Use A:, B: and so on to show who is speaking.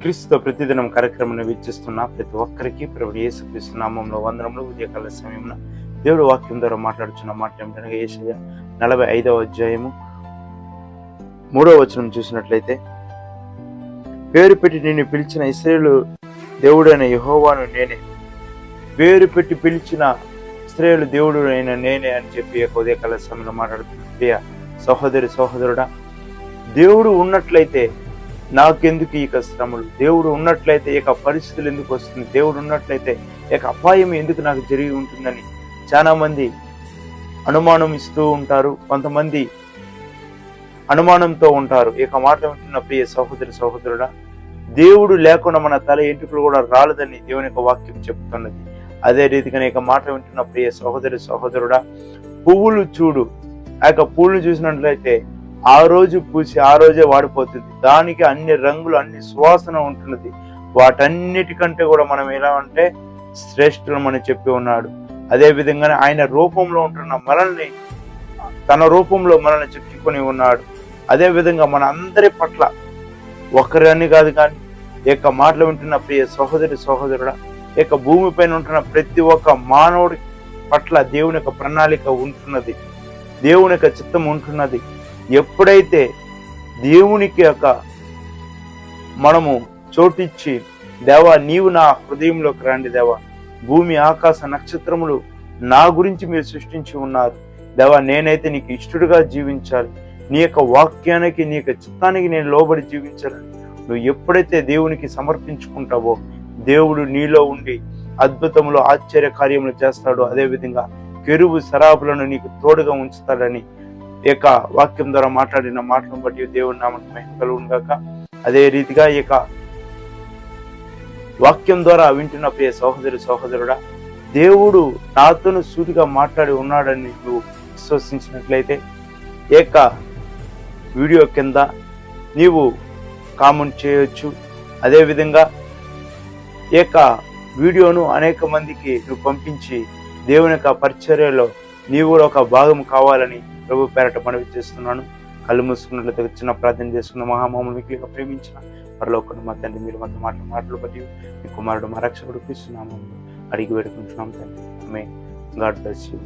A: క్రీస్తు ప్రతిదినం కార్యక్రమాన్ని వీక్షిస్తున్న ప్రతి ఒక్కరికి ప్రభు యేసుక్రీస్తు నామంలో వందనంలో ఉదయకాల సమయంలో దేవుడు వాక్యం ద్వారా మాట్లాడుచున్న మాట ఏమిటనగా ఏషయ్య నలభై ఐదవ అధ్యాయము మూడవ వచనం చూసినట్లయితే పేరు పెట్టి నిన్ను పిలిచిన ఇస్రేలు దేవుడైన యహోవాను నేనే. పేరు పెట్టి పిలిచిన స్త్రీలు దేవుడు అయిన నేనే అని చెప్పి ఉదయకాల సమయంలో మాట్లాడుతున్న ప్రియ సహోదరి సహోదరుడా దేవుడు ఉన్నట్లయితే నాకెందుకు ఈ శ్రమలు? దేవుడు ఉన్నట్లయితే ఇక పరిస్థితులు ఎందుకు వస్తుంది? దేవుడు ఉన్నట్లయితే ఇక అపాయం ఎందుకు నాకు జరిగి ఉంటుందని చాలా మంది అనుమానం ఇస్తూ ఉంటారు. కొంతమంది అనుమానంతో ఉంటారు. ఇక మాట వింటున్న ప్రియ సహోదరి సహోదరుడా దేవుడు లేకుండా మన తల ఎంటుకలు కూడా రాలేదని దేవుని యొక్క వాక్యం చెప్తున్నది. అదే రీతిగా ఇక మాట వింటున్న ప్రియ సహోదరి సహోదరుడా పువ్వులు చూడు. ఆ యొక్క పూలు చూసినట్లయితే ఆ రోజు పూసి ఆ రోజే వాడిపోతుంది. దానికి అన్ని రంగులు అన్ని సువాసన ఉంటున్నది. వాటన్నిటికంటే కూడా మనం ఎలా అంటే శ్రేష్ఠులమని చెప్పి ఉన్నాడు. అదే విధంగానే ఆయన రూపంలో ఉంటున్న మనల్ని తన రూపంలో మనల్ని చెప్పుకొని ఉన్నాడు. అదే విధంగా మన అందరి పట్ల ఒకరని కాదు కానీ ఈ యొక్క మాటలు వింటున్న ప్రియ సహోదరి సహోదరుడ ఈ యొక్క భూమిపైన ఉంటున్న ప్రతి ఒక్క మానవుడి పట్ల దేవుని యొక్క ప్రణాళిక ఉంటున్నది. దేవుని యొక్క చిత్తం ఉంటున్నది. ఎప్పుడైతే దేవునికి యొక్క మనము చోటిచ్చి దేవా నీవు నా హృదయంలోకి రండి దేవా. భూమి ఆకాశ నక్షత్రములు నా గురించి మీరు సృష్టించి ఉన్నారు. దేవా నేనైతే నీకు ఇష్టడుగా జీవించాలి. నీ యొక్క వాక్యానికి నీ యొక్క చిత్తానికి నేను లోబడి జీవించాలని. నువ్వు ఎప్పుడైతే దేవునికి సమర్పించుకుంటావో దేవుడు నీలో ఉండి అద్భుతములు ఆశ్చర్య కార్యములు చేస్తాడు అదేవిధంగా కెరువు శరాపులను నీకు తోడుగా ఉంచుతాడని ఈ యొక్క వాక్యం ద్వారా మాట్లాడిన మాటలను బట్టి దేవుని నామకు మహిమ కలుగును గాక. అదే రీతిగా ఈ యొక్క వాక్యం ద్వారా వింటున్న ప్రియ సహోదరి సహోదరుడా దేవుడు నాతోను సూటిగా మాట్లాడి ఉన్నాడని నువ్వు విశ్వసించినట్లయితే ఈ యొక్క వీడియో కింద నీవు కామెంట్ చేయొచ్చు. అదేవిధంగా ఈ యొక్క వీడియోను అనేక మందికి నువ్వు పంపించి దేవుని యొక్క పరిచర్యలో నీవు కూడా ఒక భాగం కావాలని ప్రభు పేరట మనవి చేస్తున్నాను. కళ్ళు మూసుకున్నట్లయితే ఒక చిన్న ప్రార్థన చేసుకున్న మహామహములు మీకు ప్రేమించిన పరలోకను మా తండ్రి మీరు మాతో మాటలు మాటలు బట్టి మీ కుమారుడు మా రక్షకుడు క్రీస్తున్నాము అడిగి పెడుకుంటున్నాం తండ్రి. ఆమె గాడ్ బ్లెస్ యూ.